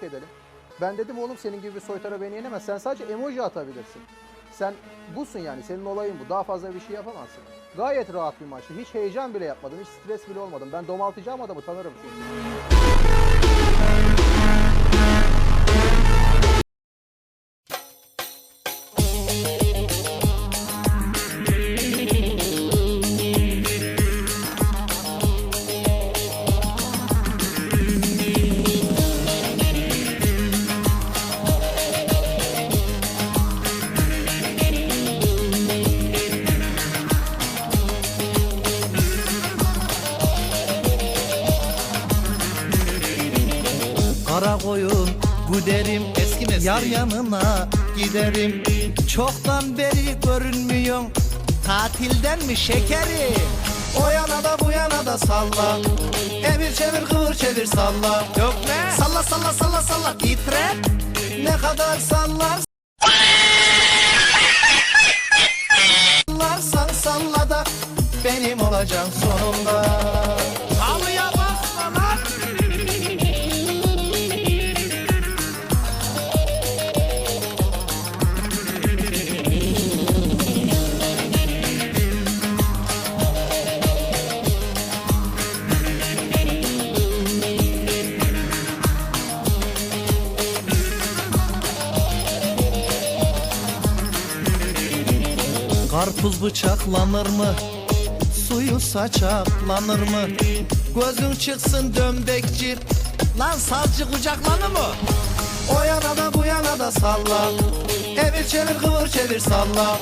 tebrik edelim. Ben dedim oğlum senin gibi bir soytara beni yenemez. Sen sadece emoji atabilirsin. Sen busun yani senin olayın bu. Daha fazla bir şey yapamazsın. Gayet rahat bir maçtı. Hiç heyecan bile yapmadım. Hiç stres bile olmadım. Ben domaltacağım adamı tanırım çünkü. Kara koyun güderim Eski mesleği. Yar yanına giderim. Çoktan beri görünmüyorsun. Tatilden mi şekerim O yana da bu yana da salla. Evir çevir kıvır çevir salla. Yok ne? Salla salla salla salla. Titre. Ne kadar sallar Sallarsan salla da Benim olacaksın sonunda Karpuz bıçaklanır mı? Suyu saçaklanır mı? Gözün çıksın dömbekçi Lan savcı kucaklanır mı? O yana da bu yana da salla Evir çevir kıvır çevir salla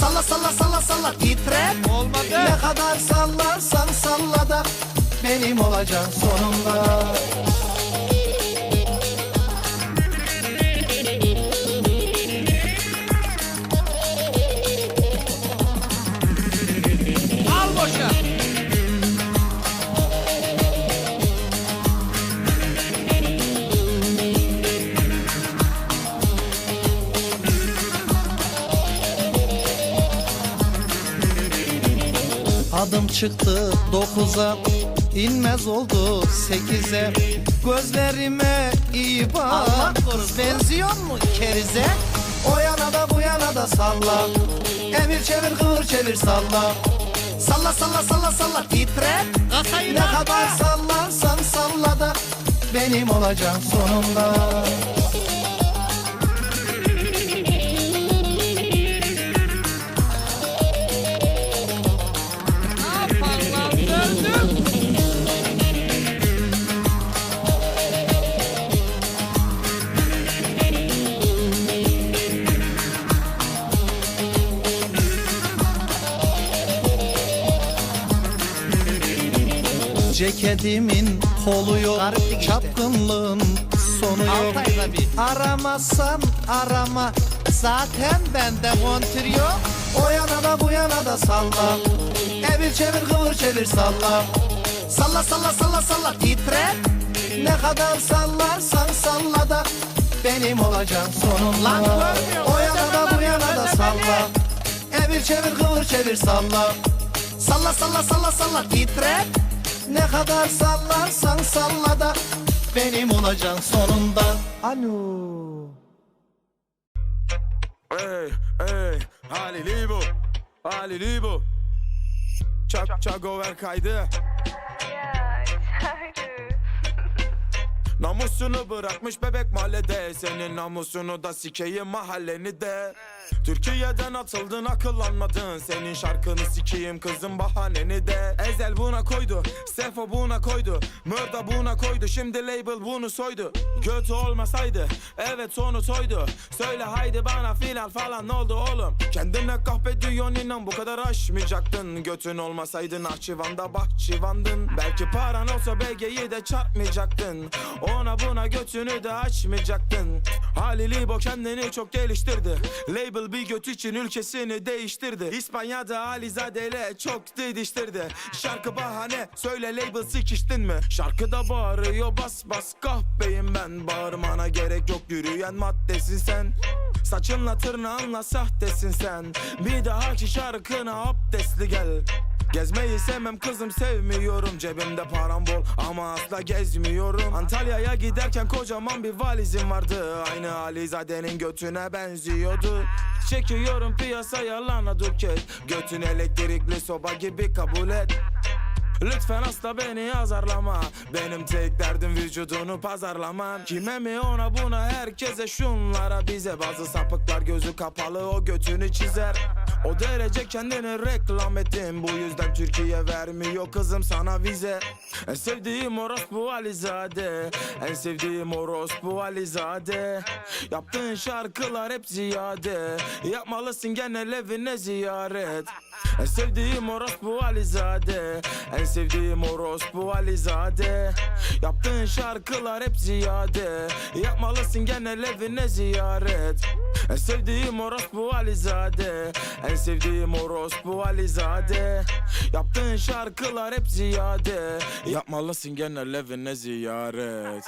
Salla salla salla salla titre Olmadı. Ne kadar sallarsan salla da Benim olacaksın sonunda Adım çıktı dokuza inmez oldu sekize. Gözlerime iyi bak Benziyor mu kerize? O yana da bu yana da salla Emir çevir kıvır çevir salla. Salla salla salla salla titre. Kasayı Ne kadar sallarsan salla da Benim olacaksın sonunda Ceketimin kolu yok. Çapkınlığın sonu yok. bir. Aramazsan arama. Zaten bende kontür yok. O yana da bu yana da salla. Evir çevir kıvır çevir salla. Salla salla salla salla titre. Ne kadar sallarsan salla da Benim Lan görmüyor, O yana da bu yana da salla. Evir çevir kıvır çevir salla. Salla salla salla salla titre Ne kadar sallarsan salla da Benim olacaksın sonunda. Alo. Ey, ey, halili bu, halili bu. Çak çago ver kaydı. Namusunu bırakmış bebek mahallede. Senin namusunu da sikeyim mahalleni de Türkiye'den atıldın akıllanmadın Senin şarkını sikeyim kızın bahaneni de. Ezel buna koydu Sefo buna koydu Mörda buna koydu. Şimdi label bunu soydu. Kötü olmasaydı Evet sonu soydu. Söyle haydi bana final falan ne oldu oğlum? Kendine kahpe diyorsun inan bu kadar aşmayacaktın. Götün olmasaydı Nahçıvan'da bahçıvandın Belki paran olsa BG'yi de çarpmayacaktın. Ona buna götünü de açmayacaktın. Halil İbo kendini çok geliştirdi. Label bir göt için ülkesini değiştirdi. İspanya'da Alizade ile çok didiştirdi. Şarkı bahane söyle label sikiştin mi? Şarkıda bağırıyor bas bas kahpeyim ben. Bağırmana gerek yok yürüyen maddesin sen. Saçınla tırnağınla sahtesin sen. Bir dahaki şarkına abdestli gel Gezmeyi sevmem kızım sevmiyorum. Cebimde param bol ama asla gezmiyorum. Antalya'ya giderken kocaman bir valizim vardı. Aynı Alizade'nin götüne benziyordu. Çekiyorum piyasaya lana duket. Götün elektrikli soba gibi kabul et. Lütfen asla beni azarlama. Benim tek derdim vücudunu pazarlaman. Kime mi ona buna herkese şunlara. Bize Bazı sapıklar gözü kapalı o götünü çizer O derece kendini reklam ettim Bu yüzden Türkiye vermiyor kızım sana vize. En sevdiğim orospu Alizade. En sevdiğim orospu Alizade. Yaptığın şarkılar hep ziyade. Yapmalısın genel evine ziyaret en sevdiğim orospu Alizade. En sevdiğim orospu Alizade. Yaptığın şarkılar hep ziyade. Yapmalısın genel evine ziyaret. En sevdiğim orospu Alizade. En sevdiğim orospu Alizade. Yaptığın şarkılar hep ziyade. Yapmalısın genel evine ziyaret